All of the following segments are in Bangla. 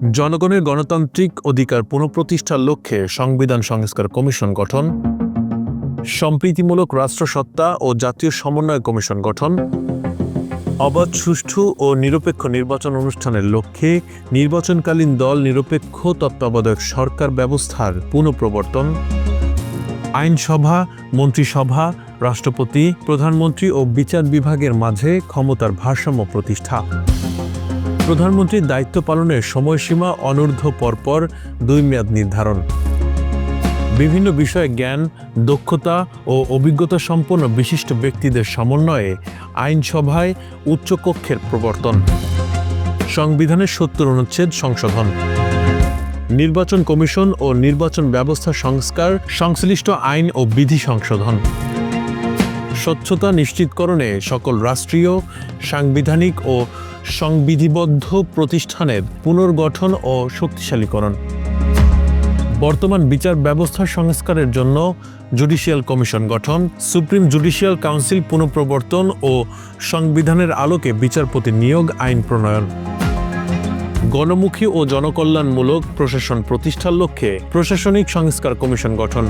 জনগণের গণতান্ত্রিক অধিকার পুনঃপ্রতিষ্ঠার লক্ষ্যে সংবিধান সংস্কার কমিশন গঠন, সম্প্রীতিমূলক রাষ্ট্রসত্তা ও জাতীয় সমন্বয় কমিশন গঠন, অবাধ, সুষ্ঠু ও নিরপেক্ষ নির্বাচন অনুষ্ঠানের লক্ষ্যে নির্বাচনকালীন দল নিরপেক্ষ তত্ত্বাবধায়ক সরকার ব্যবস্থার পুনঃপ্রবর্তন, আইনসভা, মন্ত্রিসভা, রাষ্ট্রপতি, প্রধানমন্ত্রী ও বিচার বিভাগের মাঝে ক্ষমতার ভারসাম্য প্রতিষ্ঠা। প্রধানমন্ত্রীর দায়িত্ব পালনের সময়সীমা অনূর্ধ্ব পরপর দুই মেয়াদ নির্ধারণ। বিভিন্ন বিষয়ে জ্ঞান, দক্ষতা ও অভিজ্ঞতা সম্পন্ন বিশিষ্ট ব্যক্তিদের সমন্বয়ে আইনসভায় উচ্চকক্ষের প্রবর্তন। সংবিধানের সত্তর অনুচ্ছেদ সংশোধন। নির্বাচন কমিশন ও নির্বাচন ব্যবস্থা সংস্কার, সংশ্লিষ্ট আইন ও বিধি সংশোধন। স্বচ্ছতা নিশ্চিতকরণে সকল রাষ্ট্রীয়, সাংবিধানিক ও সংবিধিবদ্ধ প্রতিষ্ঠানের পুনর্গঠন ও শক্তিশালীকরণ। বর্তমান বিচার ব্যবস্থা সংস্কারের জন্য জুডিশিয়াল কমিশন গঠন, সুপ্রিম জুডিশিয়াল কাউন্সিল পুনঃপ্রবর্তন ও সংবিধানের আলোকে বিচারপতি নিয়োগ আইন প্রণয়ন। গণমুখী ও জনকল্যাণমূলক প্রশাসন প্রতিষ্ঠার লক্ষ্যে প্রশাসনিক সংস্কার কমিশন গঠন।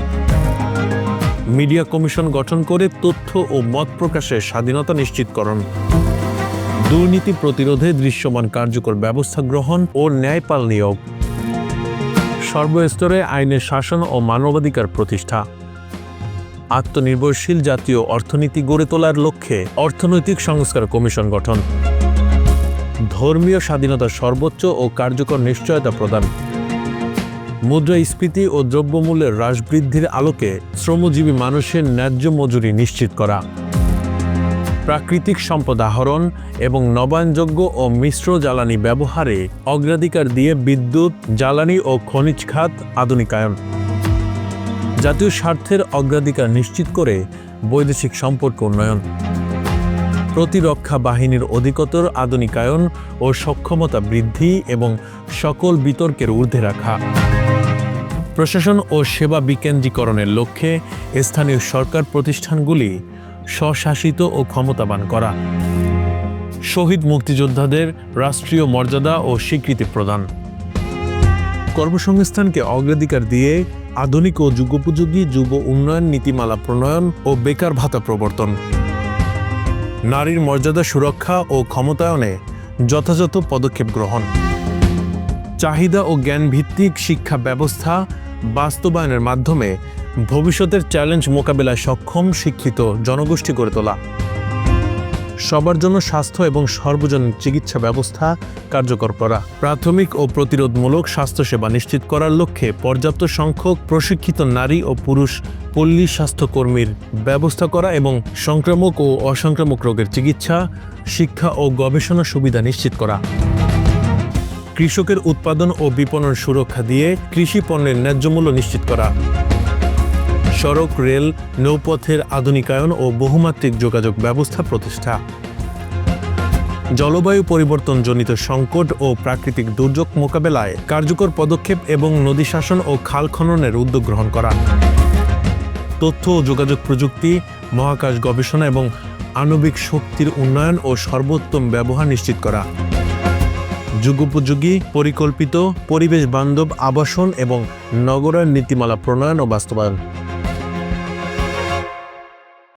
মিডিয়া কমিশন গঠন করে তথ্য ও মত প্রকাশের স্বাধীনতা নিশ্চিতকরণ। দুর্নীতি প্রতিরোধে দৃশ্যমান কার্যকর ব্যবস্থা গ্রহণ ও ন্যায়পাল নিয়োগ। সর্বস্তরে আইনের শাসন ও মানবাধিকার প্রতিষ্ঠা। আত্মনির্ভরশীল জাতীয় অর্থনীতি গড়ে তোলার লক্ষ্যে অর্থনৈতিক সংস্কার কমিশন গঠন। ধর্মীয় স্বাধীনতার সর্বোচ্চ ও কার্যকর নিশ্চয়তা প্রদান। মুদ্রাস্ফীতি ও দ্রব্যমূল্যের হ্রাস বৃদ্ধির আলোকে শ্রমজীবী মানুষের ন্যায্য মজুরি নিশ্চিত করা। প্রাকৃতিক সম্পদ আহরণ এবং নবায়নযোগ্য ও মিশ্র জ্বালানি ব্যবহারে অগ্রাধিকার দিয়ে বিদ্যুৎ, জ্বালানি ও খনিজ খাত আধুনিকায়ন। জাতীয় স্বার্থের অগ্রাধিকার নিশ্চিত করে বৈদেশিক সম্পর্ক উন্নয়ন। প্রতিরক্ষা বাহিনীর অধিকতর আধুনিকায়ন ও সক্ষমতা বৃদ্ধি এবং সকল বিতর্কের ঊর্ধ্বে রাখা। প্রশাসন ও সেবা বিকেন্দ্রীকরণের লক্ষ্যে স্থানীয় সরকার প্রতিষ্ঠানগুলি স্বশাসিত ও ক্ষমতাবান করা। শহীদ মুক্তিযোদ্ধাদের রাষ্ট্রীয় মর্যাদা ও স্বীকৃতি প্রদান। কর্মসংস্থানকে অগ্রাধিকার দিয়ে আধুনিক ও যুগোপযোগী যুব উন্নয়ন নীতিমালা প্রণয়ন ও বেকার ভাতা প্রবর্তন। নারীর মর্যাদা সুরক্ষা ও ক্ষমতায়নে যথাযথ পদক্ষেপ গ্রহণ। চাহিদা ও জ্ঞান ভিত্তিক শিক্ষা ব্যবস্থা বাস্তবায়নের মাধ্যমে ভবিষ্যতের চ্যালেঞ্জ মোকাবেলায় সক্ষম, শিক্ষিত জনগোষ্ঠী গড়ে তোলা। সবার জন্য স্বাস্থ্য এবং সর্বজনীন চিকিৎসা ব্যবস্থা কার্যকর করা। প্রাথমিক ও প্রতিরোধমূলক স্বাস্থ্যসেবা নিশ্চিত করার লক্ষ্যে পর্যাপ্ত সংখ্যক প্রশিক্ষিত নারী ও পুরুষ পল্লী স্বাস্থ্যকর্মীর ব্যবস্থা করা এবং সংক্রামক ও অসংক্রামক রোগের চিকিৎসা, শিক্ষা ও গবেষণা সুবিধা নিশ্চিত করা। কৃষকের উৎপাদন ও বিপণন সুরক্ষা দিয়ে কৃষি পণ্যের ন্যায্য মূল্য নিশ্চিত করা। সড়ক, রেল, নৌপথের আধুনিকায়ন ও বহুমাত্রিক যোগাযোগ ব্যবস্থা প্রতিষ্ঠা। জলবায়ু পরিবর্তনজনিত সংকট ও প্রাকৃতিক দুর্যোগ মোকাবেলায় কার্যকর পদক্ষেপ এবং নদী শাসন ও খাল খননের উদ্যোগ গ্রহণ করা। তথ্য ও যোগাযোগ প্রযুক্তি, মহাকাশ গবেষণা এবং আণবিক শক্তির উন্নয়ন ও সর্বোত্তম ব্যবহার নিশ্চিত করা। যুগোপযোগী, পরিকল্পিত, পরিবেশ বান্ধব আবাসন এবং নগরায়ণ নীতিমালা প্রণয়ন ও বাস্তবায়ন।